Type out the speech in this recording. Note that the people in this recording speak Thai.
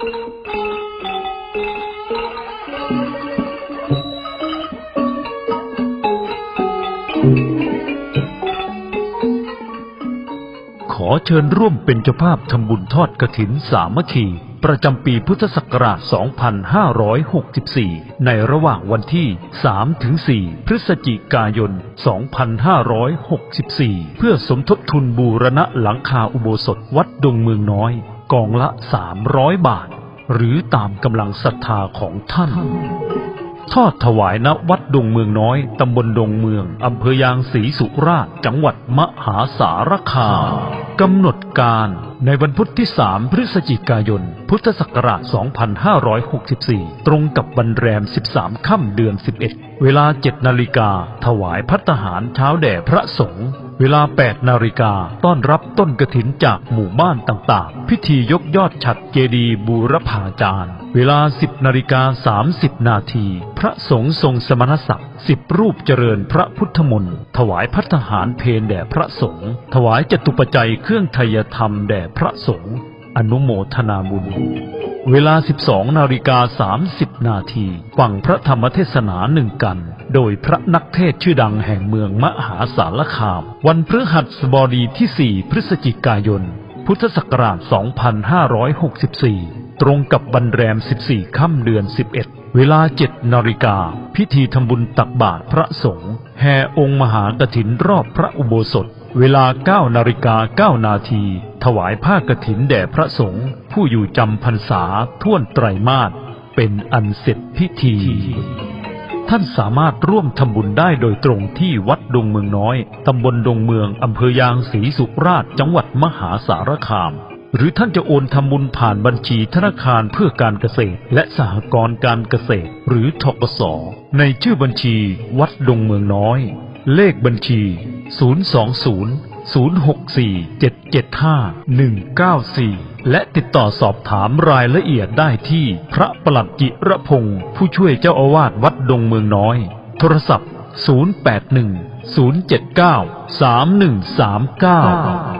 ขอเชิญร่วมเป็นเจ้าภาพทำบุญทอดกระถินสามัคคีประจำปีพุทธศักราช 2564 ในระหว่างวันที่ 3-4 พฤศจิกายน 2564 เพื่อสมทบทุนบูรณะหลังคาอุโบสถวัดดงเมืองน้อย กองละ 300 บาท หรือตามกำลังศรัทธาของท่าน ทอดถวายณวัดดงเมืองน้อย ตำบลดงเมือง อำเภอยางศรีสุราษฎร์จังหวัดมหาสารคามกำหนดการในวันพุธที่ 3 พฤศจิกายน พุทธศักราช 2564 ตรงกับวันแรม 13 ค่ำเดือน 11 เวลา 7 นาฬิกา ถวายพัตตาหารเช้าแด่พระสงฆ์ เวลา 8 นาฬิกาต้อนรับต้นกระถินจากหมู่บ้านต่างๆ พิธียกยอดฉัดเจดีย์บูรพาจารย์ เวลา 10 นาฬิกา 30 นาที พระสงฆ์ทรงสมณศักดิ์สิบรูปเจริญพระพุทธมนต์ถวายพัฒหารเพนแด่พระสงฆ์ถวายจตุปัจจัยเครื่องไทยธรรมแด่พระสงฆ์อนุโมทนาบุญ เวลา 12 นาฬิกา 30 นาที ฟังพระธรรมเทศนาหนึ่งกัน โดยพระนักเทศชื่อดังแห่งเมืองมหาสารคาม วันพฤหัสบดีที่ 4 พฤศจิกายน พุทธศักราช 2564 ตรงกับวันแรม 14 ค่ำเดือน 11 เวลา 7 นาฬิกา พิธีทำบุญตักบาตรพระสงฆ์แห่องค์มหากถินรอบพระอุโบสถ เวลา 9 นาฬิกา 9 นาที ถวายผ้ากถินแด่พระสงฆ์ผู้อยู่จำพรรษาท่วนไตรมาสเป็นอันเสร็จพิธี ท่านสามารถร่วมทำบุญได้โดยตรงที่วัดดงเมืองน้อยตำบลดงเมืองอำเภอยางศรีสุราษฎร์จังหวัดมหาสารคาม หรือท่านจะโอนทำบุญผ่านบัญชีธนาคารเพื่อการเกษตร และสหกรณ์การเกษตร หรือทกสในชื่อบัญชีวัดดงเมืองน้อย เลขบัญชี 020 064775194 และติดต่อสอบถามรายละเอียดได้ที่พระประหลัดจิระพงศ์ผู้ช่วยเจ้าอาวาสวัดดงเมืองน้อย โทรศัพท์ 081 079 3139